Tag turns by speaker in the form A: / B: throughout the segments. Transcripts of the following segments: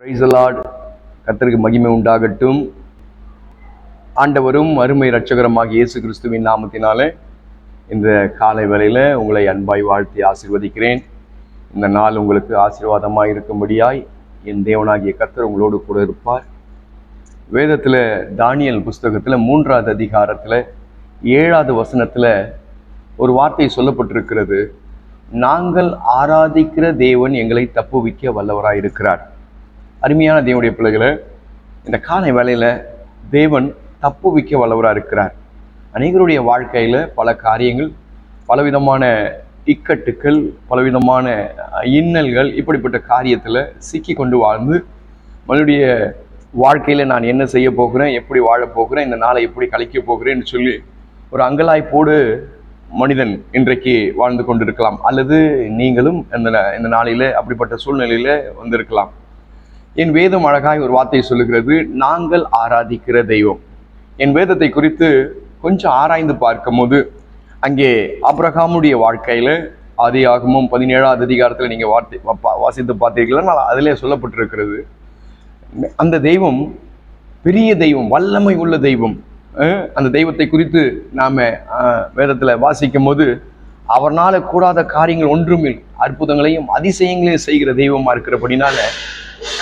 A: பிரைசலாட் Lord கர்த்தருக்கு மகிமை உண்டாகட்டும். ஆண்டவரும் அருமை இரட்சகரமாக இயேசு கிறிஸ்துவின் நாமத்தினாலே இந்த காலை வேளையில் உங்களை அன்பாய் வாழ்த்தி ஆசிர்வதிக்கிறேன். இந்த நாள் உங்களுக்கு ஆசீர்வாதமாக இருக்கும்படியாய் என் தேவனாகிய கத்தர் உங்களோடு கூட இருப்பார். வேதத்தில் தானியல் புஸ்தகத்தில் மூன்றாவது அதிகாரத்தில் ஏழாவது வசனத்தில் ஒரு வார்த்தை சொல்லப்பட்டிருக்கிறது. நாங்கள் ஆராதிக்கிற தேவன் எங்களை தப்புவிக்க வல்லவராக இருக்கிறார் அருமையான தேவனுடைய பிள்ளைகளை இந்த காலை வேலையில் தேவன் தப்புவிக்க வல்லவராக இருக்கிறார். அநேகருடைய வாழ்க்கையில் பல காரியங்கள் பலவிதமான இக்கட்டுக்கள் பலவிதமான இன்னல்கள் இப்படிப்பட்ட காரியத்தில் சிக்கி கொண்டு வாழ்ந்து மனுடைய வாழ்க்கையில் நான் என்ன செய்ய போகிறேன் எப்படி வாழ போகிறேன் இந்த நாளை எப்படி கழிக்க போகிறேன்னு சொல்லி ஒரு அங்கலாய்ப்போடு மனிதன் இன்றைக்கு வாழ்ந்து கொண்டிருக்கலாம். அல்லது நீங்களும் இந்த இந்த நாளில் அப்படிப்பட்ட சூழ்நிலையில் வந்திருக்கலாம். என் வேதம் அழகாய் ஒரு வார்த்தை சொல்லுகிறது நாங்கள் ஆராதிக்கிற தெய்வம். என் வேதத்தை குறித்து கொஞ்சம் ஆராய்ந்து பார்க்கும்போது அங்கே அப்ரஹாமுடைய வாழ்க்கையில் ஆதி ஆகமும் பதினேழாவது அதிகாரத்தில் நீங்கள் வார்த்தை வாசித்து பார்த்தீர்களா அதிலே சொல்லப்பட்டிருக்கிறது. அந்த தெய்வம் பெரிய தெய்வம் வல்லமை உள்ள தெய்வம். அந்த தெய்வத்தை குறித்து நாம் வேதத்தில் வாசிக்கும் போது அவர்னால் கூடாத காரியங்கள் ஒன்றுமில் அற்புதங்களையும் அதிசயங்களையும் செய்கிற தெய்வமாக இருக்கிறபடினால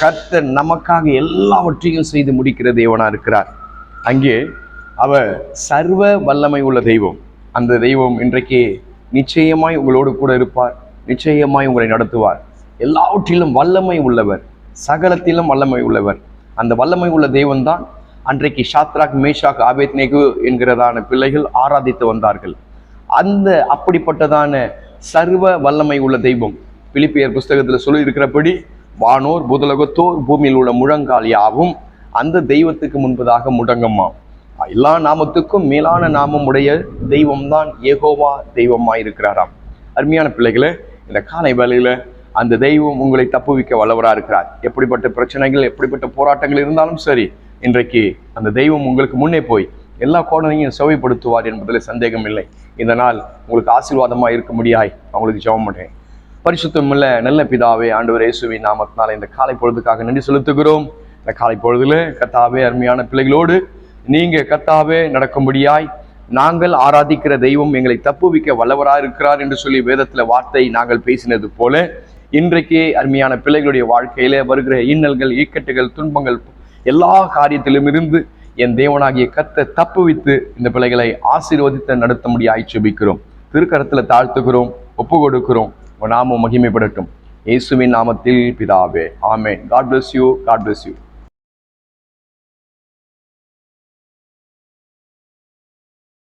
A: கர்த்தர் நமக்காக எல்லாவற்றையும் செய்து முடிக்கிற தேவனாக இருக்கிறார். அங்கே அவர் சர்வ வல்லமை உள்ள தெய்வம். அந்த தெய்வம் இன்றைக்கு நிச்சயமாய் உங்களோடு கூட இருப்பார். நிச்சயமாய் உங்களை நடத்துவார். எல்லாவற்றிலும் வல்லமை உள்ளவர். சகலத்திலும் வல்லமை உள்ளவர். அந்த வல்லமை உள்ள தெய்வம் தான் அன்றைக்கு ஷாத்ராக் மேஷாக் ஆபேத்னேகு என்கிறதான பிள்ளைகள் ஆராதித்து வந்தார்கள். அந்த அப்படிப்பட்டதான சர்வ வல்லமை உள்ள தெய்வம். பிலிப்பியர் புஸ்தகத்தில் சொல்லி இருக்கிறபடி வானோர் புதலகத்தோர் பூமியில் உள்ள முழங்கால் யாவும் அந்த தெய்வத்துக்கு முன்பதாக முடங்குமாம். எல்லா நாமத்துக்கும் மேலான நாமம் உடைய தெய்வம்தான் ஏகோவா தெய்வமாக இருக்கிறாராம் அருமையான பிள்ளைகளே இந்த காலை வேலையில் அந்த தெய்வம் உங்களை தப்புவிக்க வல்லவராக இருக்கிறார். எப்படிப்பட்ட பிரச்சனைகள் எப்படிப்பட்ட போராட்டங்கள் இருந்தாலும் சரி இன்றைக்கு அந்த தெய்வம் உங்களுக்கு முன்னே போய் எல்லா கோணனையும் செவைப்படுத்துவார் என்பதில் சந்தேகம் இல்லை இந்த நாள் உங்களுக்கு ஆசீர்வாதமாக இருக்க முடியாய் அவங்களுக்கு ஜெபம் பண்ணுறேன் பரிசுத்தமுள்ள நல்ல பிதாவே ஆண்டவர் இயேசுவின் நாமத்தினால இந்த காலை பொழுதுக்காக நன்றி செலுத்துகிறோம். இந்த காலை பொழுதுல கத்தாவே அருமையான பிள்ளைகளோடு நீங்க கத்தாவே நடக்கும்படியாய் நாங்கள் ஆராதிக்கிற தெய்வம் எங்களை தப்புவிக்க வல்லவராக இருக்கிறார் என்று சொல்லி வேதத்துல வார்த்தை நாங்கள் பேசினது போல இன்றைக்கு அருமையான பிள்ளைகளுடைய வாழ்க்கையில வருகிற இன்னல்கள் இக்கட்டுகள் துன்பங்கள் எல்லா காரியத்திலும் இருந்து என் தேவனாகிய கத்தை தப்புவித்து இந்த பிள்ளைகளை ஆசீர்வதித்த நடத்த முடியாய் செபிக்கிறோம் திருக்கரத்துல தாழ்த்துகிறோம் ஒப்பு கொடுக்கிறோம் நாமும் நாமம் மகிமைப்படட்டும். இயேசுவின் நாமத்தில் பிதாவே. ஆமே God bless you God bless you